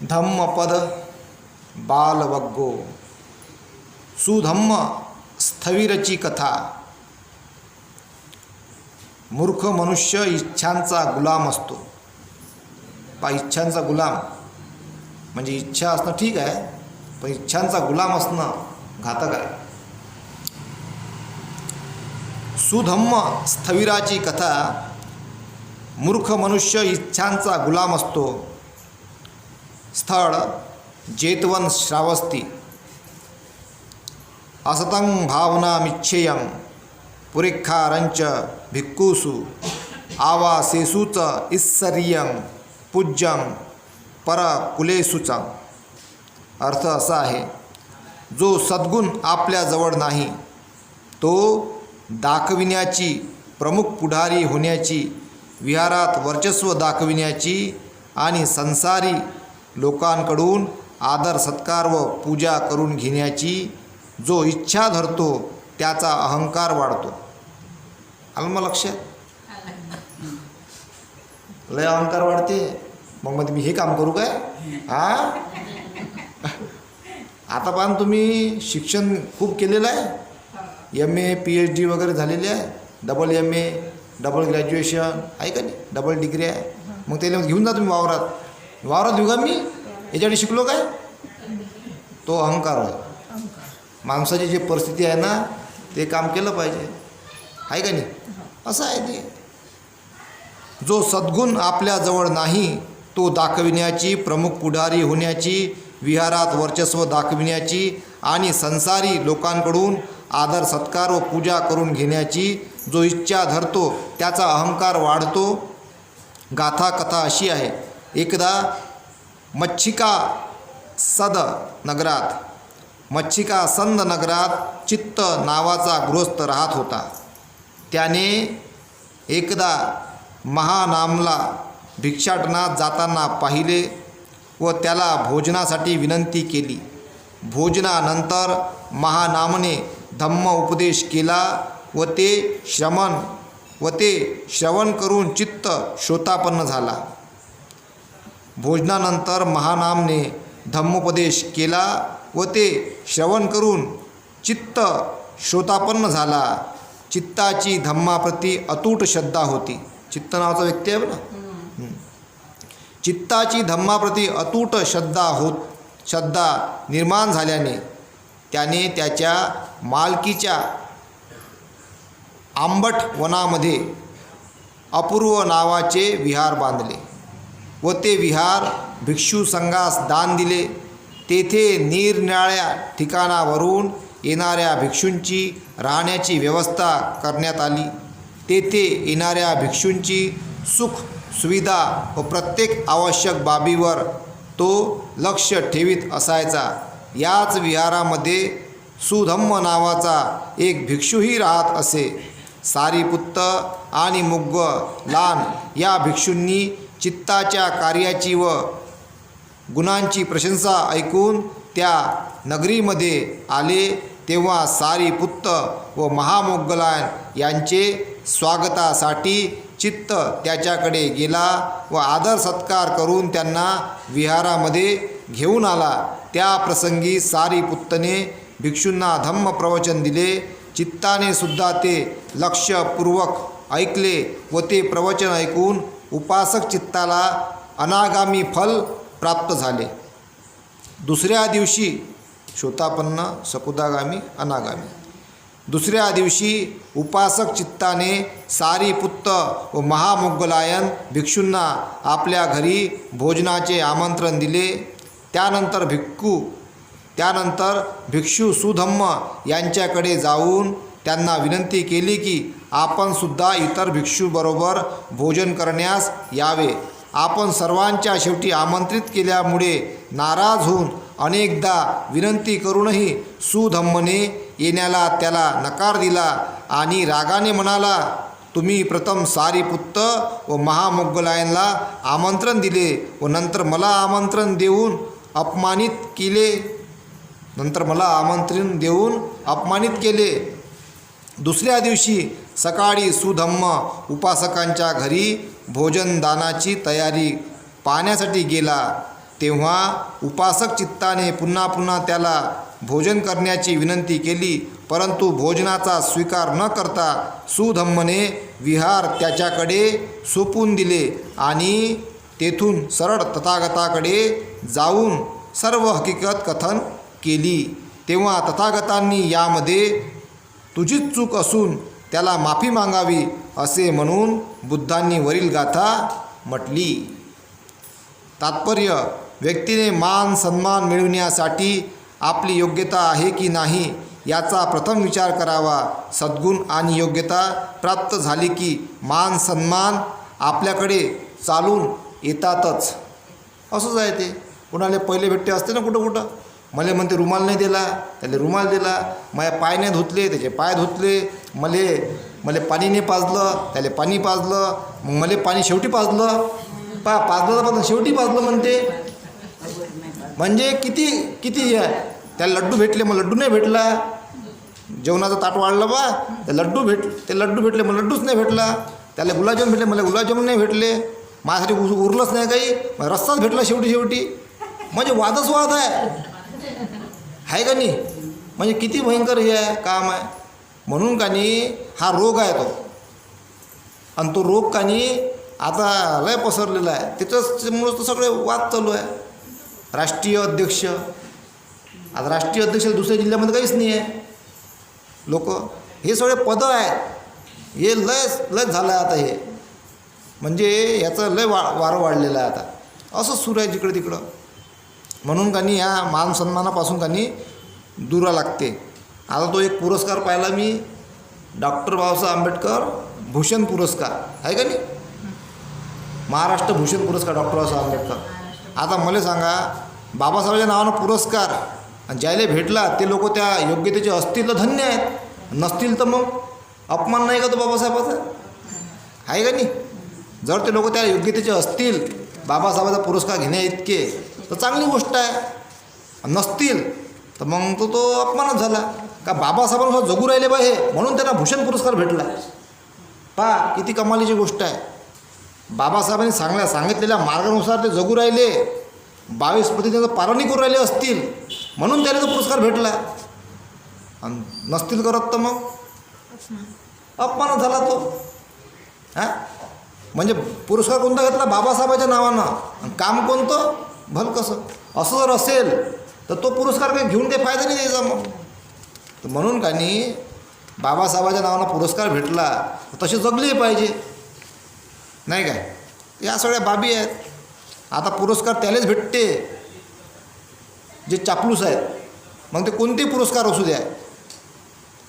धम्मपद बालवग्गो। सुधम्म स्थविरची कथा। मूर्ख मनुष्य इच्छांचा गुलाम असतो। पा इच्छांचा गुलाम म्हणजे इच्छा असणं ठीक आहे पण इच्छांचा गुलाम असणं घातक आहे। सुधम्म स्थविराची कथा मूर्ख मनुष्य इच्छांचा गुलाम असतो। स्थळ जेतवन श्रावस्ती। असतं भावनामिच्छेयं पुरेखारंच भिक्खूसु। आवासेसूच इस्सर्यं पूज्यं परकुलेसूचा अर्थ असा आहे जो सद्गुण आपल्याजवळ नाही तो दाखविण्याची प्रमुख पुढारी होण्याची विहारात वर्चस्व दाखविण्याची आणि संसारी लोकांकडून आदर सत्कार व पूजा करून घेण्याची जो इच्छा धरतो त्याचा अहंकार वाढतो. आलं मग लक्षात लय अहंकार वाढते. मग मग मी हे काम करू काय? हा? आता पण तुम्ही शिक्षण खूप केलेलं आहे. M A P H D वगैरे झालेले आहे. Double M A double graduation आहे का नाही? डबल डिग्री आहे. मग त्याला घेऊन जा तुम्ही वावरात. वावरात देऊ का मी याच्यासाठी शिकलो काय? तो अहंकार होय माणसाची जी परिस्थिती आहे ना ते काम केलं पाहिजे. आहे का नाही? असं आहे ते. जो सद्गुण आपल्याजवळ नाही तो दाखविण्याची प्रमुख पुढारी होण्याची विहारात वर्चस्व दाखविण्याची आणि संसारी लोकांकडून आदर सत्कार व पूजा करून घेण्याची जो इच्छा धरतो त्याचा अहंकार वाढतो. गाथा कथा अशी आहे. एकदा मच्छिका सद नगरात मच्छिका संद नगरात चित्त नावाचा गृहस्थ राहत होता. त्याने एकदा महानामला भिक्षाटनात जाताना पाहिले व त्याला भोजनासाठी विनंती केली. भोजनानंतर महानामने धम्म उपदेश केला व ते श्रमण व ते श्रवण करून चित्त श्रोतापन्न झाला. भोजनानंतर महानामने धम्मोपदेश केला व ते श्रवण करून चित्त श्रोतापन्न झाला. चित्ताची धम्माप्रती अतूट श्रद्धा होती. चित्त नावाचा व्यक्ती आहे ना. चित्ताची धम्माप्रती अतूट श्रद्धा होत श्रद्धा निर्माण झाल्याने त्याने त्याच्या मालकीच्या आंबट वनामध्ये अपूर्व नावाचे विहार बांधले. व ते विहार भिक्षू संघास दान दिले. तेथे निरनिराळ्या ठिकाणावरून येणाऱ्या भिक्षूंची राहण्याची व्यवस्था करण्यात आली. तेथे येणाऱ्या भिक्षूंची सुख सुविधा व प्रत्येक आवश्यक बाबीवर तो लक्ष ठेवीत असायचा. याच विहारामध्ये सुधम्म नावाचा एक भिक्षूही राहत असे. सारीपुत्त आणि मुग्ग लान या भिक्षूंनी चित्ताच्या कार्याची व गुणांची प्रशंसा ऐकून त्या नगरीमध्ये आले तेव्हा सारीपुत्त व महामोगलायन यांचे स्वागतासाठी चित्त त्याच्याकडे गेला व आदर सत्कार करून त्यांना विहारामध्ये घेऊन आला. त्या प्रसंगी सारीपुत्तने भिक्षूंना धम्म प्रवचन दिले. चित्ताने सुद्धा ते लक्षपूर्वक ऐकले व ते प्रवचन ऐकून उपासक चित्ताला अनागामी फल प्राप्त झाले. दुसऱ्या दिवशी श्रोतापन्न सकुदागामी अनागामी. दुसऱ्या दिवशी उपासक चित्ताने सारीपुत्त व महामुग्गलायन भिक्षूंना आपल्या घरी भोजनाचे आमंत्रण दिले. त्यानंतर भिक्खू त्यानंतर भिक्षू सुधम्म यांच्याकडे जाऊन त्यांना विनंती केली की आपणसुद्धा इतर भिक्षूबरोबर भोजन करण्यास यावे. आपण सर्वांच्या शेवटी आमंत्रित केल्यामुळे नाराज होऊन अनेकदा विनंती करूनही सुधम्मने येण्याला त्याला नकार दिला आणि रागाने म्हणाला तुम्ही प्रथम सारीपुत्त व महामोगलायनला आमंत्रण दिले व नंतर मला आमंत्रण देऊन अपमानित केले. नंतर मला आमंत्रण देऊन अपमानित केले. दुसऱ्या दिवशी सकाळी सुधम्म उपासकांच्या घरी भोजनदानाची तयारी पाहण्यासाठी गेला. तेव्हा उपासक चित्ताने पुन्हा पुन्हा त्याला भोजन करण्याची विनंती केली परंतु भोजनाचा स्वीकार न करता सुधम्मने विहार त्याच्याकडे सोपून दिले आणि तेथून सरळ तथागताकडे जाऊन सर्व हकीकत कथन केली. तेव्हा तथागतांनी यामध्ये तुझीच चूक असून त्याला माफी मागावी असे म्हणून बुद्धांनी वरील गाथा म्हटली. तात्पर्य व्यक्तीने मान सन्मान मिळविण्यासाठी आपली योग्यता आहे की नाही याचा प्रथम विचार करावा. सद्गुण आणि योग्यता प्राप्त झाली की मान सन्मान आपल्याकडे चालून येतातच. असंच आहे ते. कुणाला पहिले भेटते असते ना कुठं कुठं मला म्हणते रुमाल नाही दिला. त्याला रुमाल दिला. माझ्या पाय नाही धुतले त्याचे पाय धुतले. मले मला पाणी नाही पाजलं. त्याला पाणी पाजलं. मग मला पाणी शेवटी पाजलं. पा पाजलं तर पाजलं शेवटी पाजलं म्हणते. म्हणजे किती किती आहे त्याला लड्डू भेटले मग लड्डू नाही भेटला. जेवणाचं ताट वाढलं बा. ते लड्डू भेट ते लड्डू भेटले मग लड्डूच नाही भेटला. त्याला गुलाबजाम भेटले मला गुलाबजाम नाही भेटले. माझ्यासाठी उर उरलंच नाही काही. मग रस्ताच भेटला शेवटी शेवटी. म्हणजे वादच वाद आहे. आहे का नाही? म्हणजे किती भयंकर हे आहे काम आहे. म्हणून का नाही हा रोग आहे तो. आणि तो रोग का नाही आता लय पसरलेला आहे. त्याच्यामुळं तर सगळे वाद चालू आहे. राष्ट्रीय अध्यक्ष. आता राष्ट्रीय अध्यक्ष दुसऱ्या जिल्ह्यामध्ये काहीच नाही आहे. लोक हे सगळे पदं आहेत. हे लय लय झालं आहे आता हे. म्हणजे याचं लय वा वारं वाढलेलं आहे आता. असंच सुरू आहे जिकडं तिकडं. म्हणून त्यांनी या मानसन्मानापासून मान सन्मानापासून लागते. आता तो एक पुरस्कार पाहिला मी डॉक्टर बाबासाहेब आंबेडकर भूषण पुरस्कार. आहे का नाही? महाराष्ट्र भूषण पुरस्कार डॉक्टर बाबासाहेब आंबेडकर. आता मला सांगा बाबासाहेबांच्या नावानं पुरस्कार आणि ज्याला भेटला ते लोक त्या योग्यतेचे असतील तर धन्य आहेत. नसतील तर मग अपमान नाही का तो बाबासाहेबाचा? आहे का नाही? जर ते लोक त्या योग्यतेचे असतील बाबासाहेबाचा पुरस्कार घेण्या इतके तर चांगली गोष्ट आहे. नसतील तर मग तो तो अपमानच झाला. का बाबासाहेबांना जगू राहिले बा हे म्हणून त्यांना भूषण पुरस्कार भेटला. पा किती कमालीची गोष्ट आहे. बाबासाहेबांनी सांगल्या सांगितलेल्या मार्गानुसार ते जगू राहिले. बावीस पती त्यांचं पारणी करू राहिले असतील म्हणून त्याला तो पुरस्कार भेटला. आणि नसतील करत तर मग? अपमानच झाला तो. हां? म्हणजे पुरस्कार कोणता घेतला? बाबासाहेबाच्या नावानं. आणि काम कोणतं? भल कसं? असं जर असेल तर तो पुरस्कार काही घेऊन काही फायदा नाही द्यायचा मग. तर म्हणून का नाही बाबासाहेबाच्या नावानं पुरस्कार भेटला तशी तसे जगले पाहिजे. नाही काय? या सगळ्या बाबी आहेत. आता पुरस्कार त्यालाच भेटते. जे चापलूस आहेत. मग ते कोणतेही पुरस्कार असू द्या.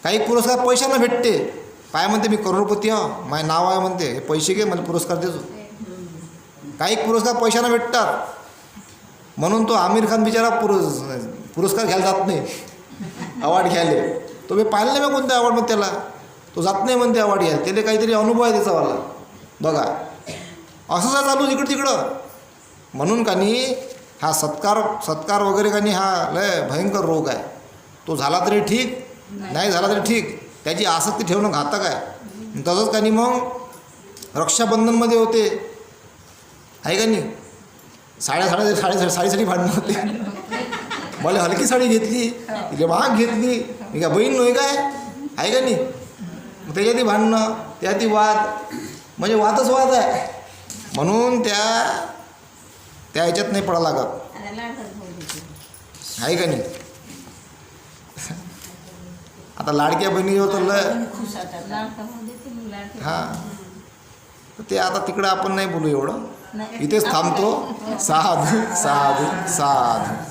काही पुरस्कार पैशानं भेटते. काय म्हणते मी करोडपती हा? माझं नाव आहे म्हणते. हे पैसे घे मला पुरस्कार देतो काही पुरस्कार पैशानं भेटतात. म्हणून तो आमिर खान बिचारा पुरस् पुरस्कार घ्यायला जात नाही. अवॉर्ड घ्यायला. तो मी पाहिलं नाही मग कोणत्या मग त्याला. तो जात नाही म्हणते अवॉर्ड घ्यायला. त्याला काहीतरी अनुभव आहे त्याचावाला बघा. असंच आहे चालू इकडं तिकडं. म्हणून का नाही हा सत्कार सत्कार वगैरे का नाही हा लय भयंकर रोग आहे. तो झाला तरी ठीक नाही झाला तरी ठीक. त्याची आसक्ती ठेवणं घातक आहे. तसंच का नाही मग रक्षाबंधनमध्ये होते. आहे का नाही? साड्या साड्या साडी साडीसाठी भांडणं होते. मला हलकी साडी घेतली तिला महाग घेतली. मी काय बहीण नव्हे काय? आहे का नाही? मग त्याच्यातही भांडणं त्यातही वाद. म्हणजे वादच वाद आहे. म्हणून त्या त्या ह्याच्यात नाही पडा लागत. आहे का नाही? आता लाडक्या बहिणीवर तर हां. ते आता तिकडं आपण नाही बोलू एवढं. इथेच थांबतो. साधू साधू साधू.